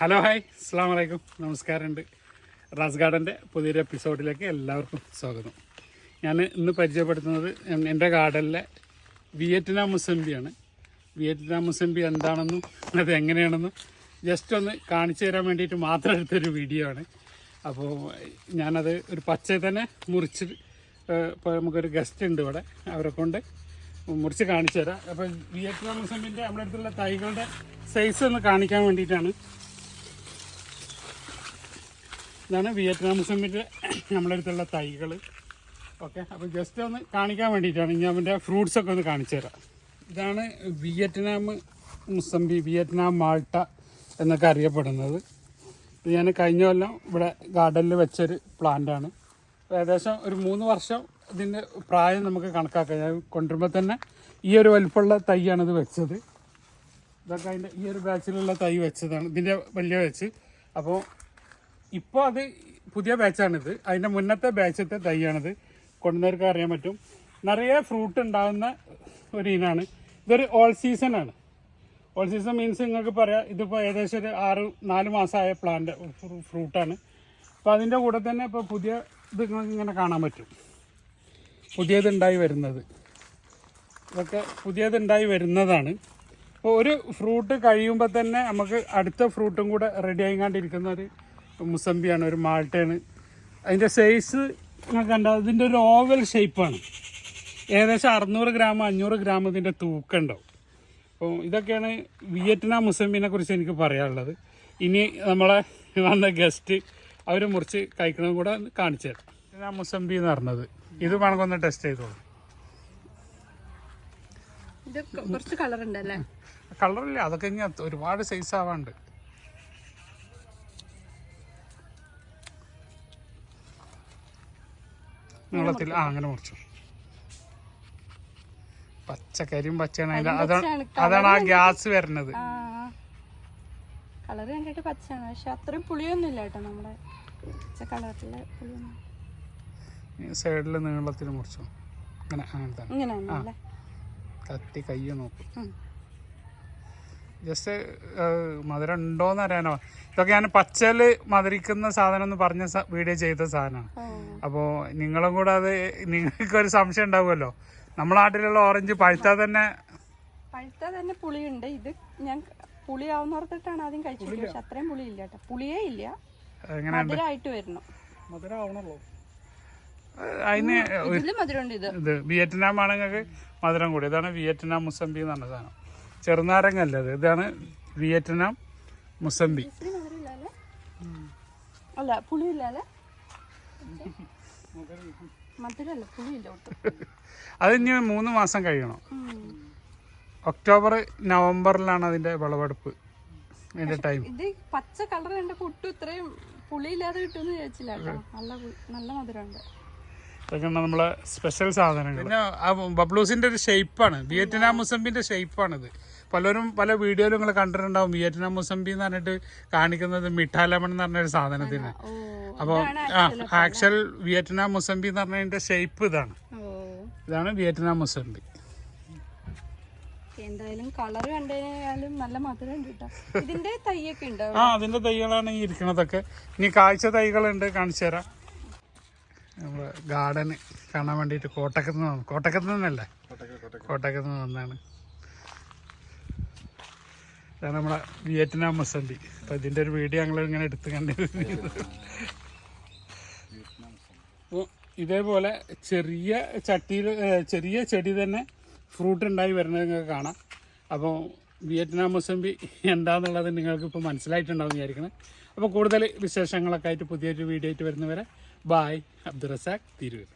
Hello hi അസ്സാം വലൈക്കും നമസ്കാരമുണ്ട് റാസ് ഗാർഡന്റെ പുതിയൊരു എപ്പിസോഡിലേക്ക് എല്ലാവർക്കും സ്വാഗതം. ഞാൻ ഇന്ന് പരിചയപ്പെടുത്തുന്നത് എൻ- എന്റെ ഗാർഡനിലെ വിയറ്റ്നാം മുസംബിയാണ് വിയറ്റ്നാം മുസംബി എന്താണെന്നും അത് എങ്ങനെയാണെന്നും ജസ്റ്റ് ഒന്ന് കാണിച്ചു തരാൻ വേണ്ടിയിട്ട് മാത്രം എടുത്തൊരു വീഡിയോ ആണ്. അപ്പോൾ ഞാനത് ഒരു പച്ച തന്നെ മുറിച്ച് ഇപ്പോൾ നമുക്കൊരു ഗസ്റ്റ് ഉണ്ട് ഇവിടെ. അവരെ കൊണ്ട് മുറിച്ച് കാണിച്ചു തരാം. അപ്പോൾ വിയറ്റ്നാം മുസംബിന്റെ നമ്മുടെ അടുത്തുള്ള തൈകളുടെ സൈസ് ഒന്ന് കാണിക്കാൻ വേണ്ടിയിട്ടാണ് ഇതാണ് വിയറ്റ്നാം മുസമ്മിന്റെ നമ്മുടെ അടുത്തുള്ള തൈകൾ ഓക്കെ അപ്പോൾ ജസ്റ്റ് ഒന്ന് കാണിക്കാൻ വേണ്ടിയിട്ടാണ്. ഞാൻ അവന്റെ ഫ്രൂട്ട്സ് ഒക്കെ ഒന്ന് കാണിച്ചു തരാം. ഇതാണ് വിയറ്റ്നാം മുസമ്പി വിയറ്റ്നാം മാൾട്ട എന്നൊക്കെ അറിയപ്പെടുന്നത്. ഇത് ഞാൻ കഴിഞ്ഞ കൊല്ലം ഇവിടെ ഗാർഡനിൽ വെച്ചൊരു പ്ലാന്റാണ് ഏകദേശം ഒരു മൂന്ന് വർഷം ഇതിന്റെ പ്രായം നമുക്ക് കണക്കാക്കാം. ഞാൻ കൊണ്ടുവരുമ്പോൾ തന്നെ ഈ ഒരു വലിപ്പമുള്ള തൈയാണ് ഇത് വെച്ചത്. ഇതൊക്കെ അതിന്റെ ഈ ഒരു ബാച്ചിലുള്ള തൈ വെച്ചതാണ്. ഇതിന്റെ വലിയ വെച്ച് അപ്പോൾ ഇപ്പോൾ അത് പുതിയ ബാച്ചാണിത് അതിന്റെ മുന്നത്തെ ബാച്ചത്തെ തൈയാണിത്. കൊണ്ടുവന്നവർക്ക് അറിയാൻ പറ്റും. നിറയെ ഫ്രൂട്ട് ഉണ്ടാകുന്ന ഒരു ഇനാണ്. ഇതൊരു ഓൾ സീസൺ ആണ്. ഓൾ സീസൺ മീൻസ് നിങ്ങൾക്ക് പറയാം ഇതിപ്പോൾ ഏകദേശം ഒരു ആറ് നാല് മാസമായ പ്ലാന്റ് ഫ്രൂട്ടാണ് അപ്പോൾ അതിന്റെ കൂടെ തന്നെ ഇപ്പോൾ പുതിയ ഇത് നിങ്ങൾക്ക് ഇങ്ങനെ കാണാൻ പറ്റും. പുതിയതുണ്ടായി വരുന്നത്. ഇതൊക്കെ പുതിയതുണ്ടായി വരുന്നതാണ്. അപ്പോൾ ഒരു ഫ്രൂട്ട് കഴിയുമ്പോൾ തന്നെ നമുക്ക് അടുത്ത ഫ്രൂട്ടും കൂടെ റെഡി ആയിക്കാണ്ടിരിക്കുന്ന ഒരു മുസമ്പിയാണ് ഒരു മാൾട്ടയാണ്. അതിന്റെ സൈസ് കണ്ടാൽ ഇതിന്റെ ഒരു ഓവൽ ഷേപ്പാണ് ഏകദേശം അറുന്നൂറ് ഗ്രാം അഞ്ഞൂറ് ഗ്രാം ഇതിന്റെ തൂക്കം ഉണ്ടാവും. അപ്പോൾ ഇതൊക്കെയാണ് വിയറ്റ്നാം മുസമ്പിനെ കുറിച്ച് എനിക്ക് പറയാനുള്ളത്. ഇനി നമ്മളെ വന്ന ഗസ്റ്റ് അവർ മുറിച്ച് കഴിക്കണതും കൂടെ കാണിച്ചു തരാം. വിയറ്റ്നാം മുസമ്പി എന്ന് പറഞ്ഞത്. ഇത് വേണമെങ്കിൽ ഒന്ന് ടെസ്റ്റ് ചെയ്തോളൂ. കളറില്ല അതൊക്കെ ഇനി ഒരുപാട് സൈസ് ആവാണ്ട്. നീളത്തിൽ. ആ അങ്ങനെ മുറിച്ചു. പച്ചക്കരിയും പച്ചയാണ് അതിന്റെ അതാണ് അതാണ് ആ ഗ്യാസ് വരുന്നത്. കളർ കണ്ടിട്ട് പച്ചയാണ്. പക്ഷെ അത്രയും പുളിയൊന്നും ഇല്ല കേട്ടോ നമ്മുടെ പച്ച കളറിലെ പുളിയൊന്നും. സൈഡിൽ നീളത്തിൽ മുറിച്ചു. അങ്ങനെ അങ്ങനെ തന്നെ. കത്തി കയ്യ നോക്കും. ജസ്റ്റ് മധുരം ഉണ്ടോന്ന് അറിയാനോ. ഇതൊക്കെ ഞാൻ പച്ചൽ മധുരിക്കുന്ന സാധനം എന്ന് പറഞ്ഞ വീഡിയോ ചെയ്ത സാധനമാണ് അപ്പോ അപ്പോൾ നിങ്ങളും കൂടെ അത് നിങ്ങൾക്ക് ഒരു സംശയം ഉണ്ടാവുമല്ലോ. നമ്മളെ നാട്ടിലുള്ള ഓറഞ്ച് പഴുത്താൽ തന്നെ പഴുത്ത തന്നെ പുളിയുണ്ട്. ഇത് ഞാൻ പുളി ആവുന്നോർത്തിട്ടാണ് ആദ്യം കഴിച്ചത്. പക്ഷെ അത്രയും പുളി ഇല്ല കേട്ടോ. പുളിയേ ഇല്ല. മധുരമായിട്ട് വരുന്നു മധുരമാവണല്ലോ അതിന് ഇത്. വിയറ്റ്നാം ആണെങ്കിൽ മധുരം കൂടി. ഇതാണ് വിയറ്റ്നാം മുസംബി എന്ന് പറഞ്ഞ സാധനം. ചെറുനാരങ്ങ അല്ല അത്? ഇതാണ് വിയറ്റ്നാം മുസംബി. അല്ല പുളിയില്ല അത് ഇനി മൂന്ന് മാസം കഴിയണം. ഒക്ടോബർ നവംബറിലാണ് അതിന്റെ വിളവെടുപ്പ്. അതിന്റെ ടൈം ഇത് പച്ച കളർ കണ്ടപ്പോ ഒട്ടും ഇത്രയും പുളിയില്ലാതെ കിട്ടുമെന്ന് വിചാരിച്ചില്ല നല്ല നല്ല മധുരമുണ്ട്. ഇതൊക്കെ നമ്മളെ സ്പെഷ്യൽ സാധനങ്ങൾ പിന്നെ ബബ്ലൂസിന്റെ ഒരു ഷേപ്പാണ് വിയറ്റ്നാം മുസംബിന്റെ ഷേപ്പാണിത് പലരും പല വീഡിയോയിലും നിങ്ങൾ കണ്ടിട്ടുണ്ടാവും വിയറ്റ്നാം മുസംബി എന്ന് പറഞ്ഞിട്ട് കാണിക്കുന്നത് മിഠാ ലെമൺ എന്ന് പറഞ്ഞൊരു സാധനത്തിന്. ഓ അപ്പോൾ ആ ആക്ച്വൽ വിയറ്റ്നാം മുസംബി എന്ന് പറഞ്ഞതിന്റെ ഷേപ്പ് ഇതാണ്. ഓ. ഇതാണ് വിയറ്റ്നാം മുസംബി. എന്തായാലും കളർ കണ്ടാലും നല്ല മധുരം ഉണ്ട് ഇതിന്റെ തൈയൊക്കെ ഉണ്ട്? ആ അതിന്റെ തൈകളാണ് ഈ ഇരിക്കണതൊക്കെ. ഇനി കാഴ്ച തൈകളുണ്ട് കാണിച്ചു തരാം. നമ്മുടെ ഗാർഡന് കാണാൻ വേണ്ടിട്ട് കോട്ടക്കത്ത് നിന്ന് വന്നു കോട്ടക്കത്ത് നിന്നല്ലേ? കോട്ടക്കത്ത് നിന്ന് വന്നാണ് ഇതാണ് നമ്മളെ വിയറ്റ്നാം മസന്തി അപ്പം ഇതിന്റെ ഒരു വീഡിയോ ഞങ്ങൾ ഇങ്ങനെ എടുത്ത് കണ്ടിരുന്നു ഇതേപോലെ ചെറിയ ചട്ടിയിൽ ചെറിയ ചെടി തന്നെ ഫ്രൂട്ട് ഉണ്ടായി വരുന്നത് നിങ്ങൾക്ക് കാണാം. അപ്പോൾ വിയറ്റ്നാം മുസംബി എന്താണെന്നുള്ളത് നിങ്ങൾക്ക് ഇപ്പോൾ മനസ്സിലായിട്ടുണ്ടാവും വിചാരിക്കണം. അപ്പോൾ കൂടുതൽ വിശേഷങ്ങളൊക്കെ ആയിട്ട് പുതിയൊരു വീഡിയോ ആയിട്ട് വരുന്നവരെ ബായ് അബ്ദുറസാഖ് തിരൂർ